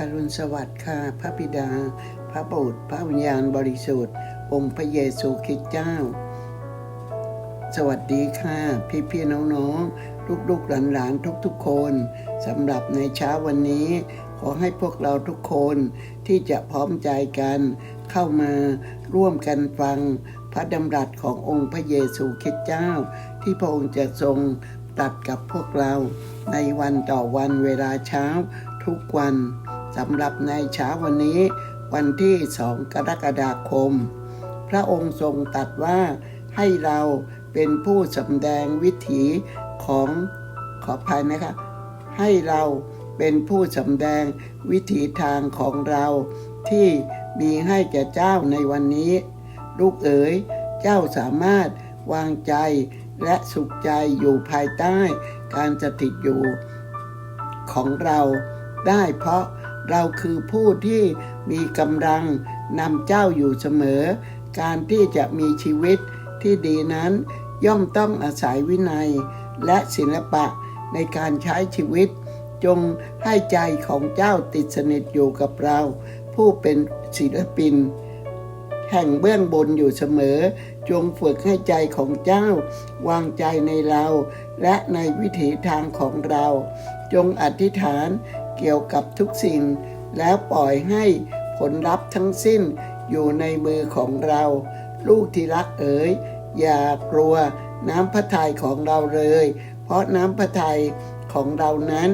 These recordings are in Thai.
อรุณสวัสดิ์ค่ะพระบิดา พระบุตรพระวิญญาณบริสุทธิ์ องค์พระเยซูคริสต์เจ้า สวัสดีค่ะ พี่พี่ๆน้องๆลูกๆหลานๆทุกๆคนสำหรับในเช้าวันนี้ ขอให้พวกเราทุกคนที่จะพร้อมใจกันเข้ามาร่วมกันฟังพระดำรัสขององค์พระเยซูคริสต์เจ้า ที่พระองค์จะทรงตัดกับพวกเราในวันต่อวันเวลาเช้าทุกวัน สำหรับในเช้าวันนี้ วันที่สองกรกฎาคม พระองค์ทรงตัดว่าให้เราเป็นผู้สำแดงวิถีของขออภัยนะคะให้เราเป็นผู้สำแดงวิถีทางของเราที่มีให้แก่เจ้าในวันนี้ ลูกเอ๋ยเจ้าสามารถวางใจและสุขใจอยู่ภายใต้ การสถิตอยู่ของเราได้เพราะ เราคือผู้ที่มีกำลังนำเจ้าอยู่เสมอ การที่จะมีชีวิตที่ดีนั้น ย่อมต้องอาศัยวินัย และศิลปะในการใช้ชีวิต จงให้ใจของเจ้าติดสนิทอยู่กับเรา ผู้เป็นศิลปิน แห่งเบื้องบนอยู่เสมอ จงฝึกให้ใจของเจ้า วางใจในเรา และในวิถีทางของเรา จงอธิษฐาน เกี่ยวกับทุกสิ่ง แล้วปล่อยให้ผลลัพธ์ทั้งสิ้นอยู่ในมือของเรา ลูกที่รักเอ๋ยอย่ากลัวน้ำพระทัยของเราเลย เพราะน้ำพระทัยของเรานั้น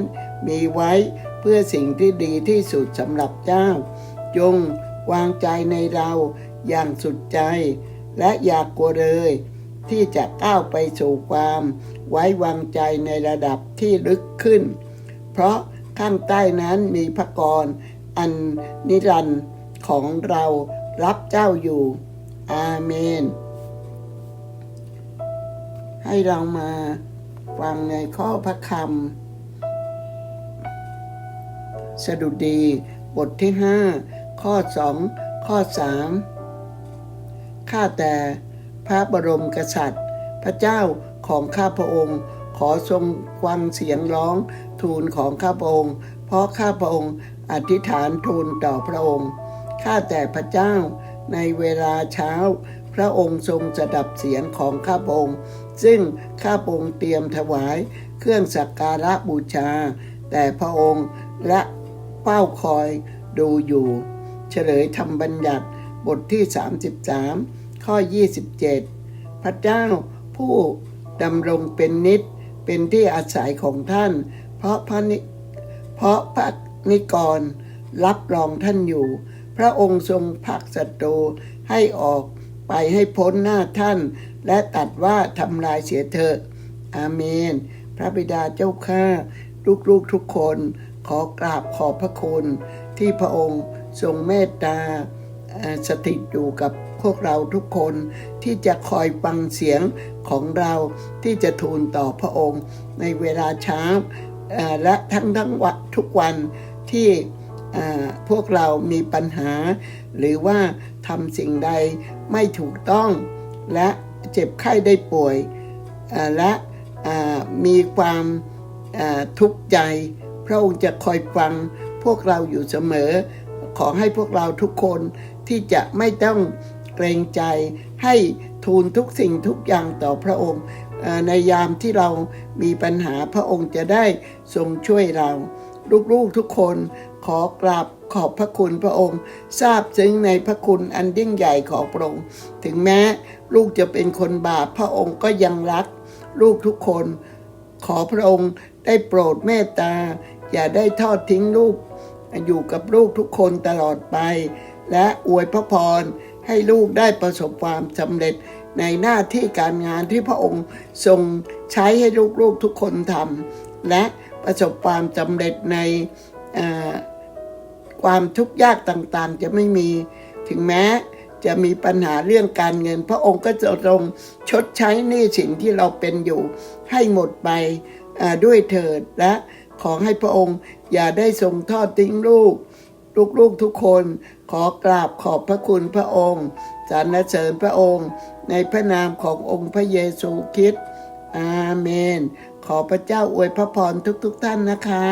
มีไว้เพื่อสิ่งที่ดีที่สุดสำหรับเจ้า จงวางใจในเราอย่างสุดใจ และอย่ากลัวเลย ที่จะก้าวไปสู่ความ ไว้วางใจในระดับที่ลึกขึ้น เพราะ ข้างใต้นั้นมีพระกร อันนิรันดร์ของเรารับเจ้าอยู่ อาเมน ให้เรามาฟังในข้อพระคำสดุดีบทที่5ข้อ2ข้อ3ข้าแต่พระบรมกษัตริย์ พระเจ้าของข้าพระองค์ ขอทรงฟังเสียงร้องทูลของข้าพระองค์ เพราะข้าพระองค์อธิษฐานทูลต่อพระองค์ ข้าแต่พระเจ้าในเวลาเช้า พระองค์ทรงสดับเสียงของข้าพระองค์ ซึ่งข้าพระองค์เตรียมถวายเครื่องสักการะบูชา แต่พระองค์และเป้าคอยดูอยู่ เฉลยธรรมบัญญัติบทที่ 33 ข้อ 27 พระเจ้าผู้ดำรงเป็นนิจ เป็นที่อาศัยของท่าน เพราะพระนิเพราะพระนิกรรับรองท่านอยู่ พระองค์ทรงผักศัตรูให้ออกไปให้พ้นหน้าท่าน และตัดว่าทำลายเสียเถอะอาเมน พระบิดาเจ้าข้าลูกๆทุกคน ขอกราบขอบพระคุณ ที่พระองค์ทรงเมตตา สถิตอยู่กับพวกเราทุกคนที่จะคอยฟังเสียงของเราที่จะทูลต่อพระองค์ ในเวลาเช้าและทั้งทั้งวันทุกวันที่พวกเรามีปัญหา หรือว่าทำสิ่งใดไม่ถูกต้อง และเจ็บไข้ได้ป่วย และมีความทุกข์ใจ พระองค์จะคอยฟังพวกเราอยู่เสมอ ขอให้พวกเราทุกคนที่จะไม่ต้องเกรงใจ ให้ทูลทุกสิ่งทุกอย่างต่อพระองค์ ในยามที่เรามีปัญหาพระองค์จะได้ทรงช่วยเรา ลูกๆทุกคนขอกราบขอบพระคุณพระองค์ ทราบซึ้งในพระคุณอันยิ่งใหญ่ของพระองค์ ถึงแม้ลูกจะเป็นคนบาปพระองค์ก็ยังรัก ลูกทุกคน ขอพระองค์ได้โปรดเมตตา อย่าได้ทอดทิ้งลูก อยู่กับลูกทุกคนตลอดไป และอวยพระพรให้ลูกได้ประสบความสำเร็จในหน้าที่การงานที่พระองค์ทรงใช้ให้ลูกๆทุกคนทำและประสบความสำเร็จในความทุกข์ยากต่างๆ จะไม่มีถึงแม้จะมีปัญหาเรื่องการเงิน พระองค์ก็จะทรงชดใช้หนี้สินที่เราเป็นอยู่ให้หมดไปด้วยเถิดและ ขอให้พระองค์อย่าได้ทรงทอดทิ้งลูก ลูกๆทุกคนขอกราบขอบพระคุณพระองค์สรรเสริญพระองค์ ในพระนามขององค์พระเยซูคริสต์อาเมน ขอพระเจ้าอวยพระพรทุกๆท่านนะคะ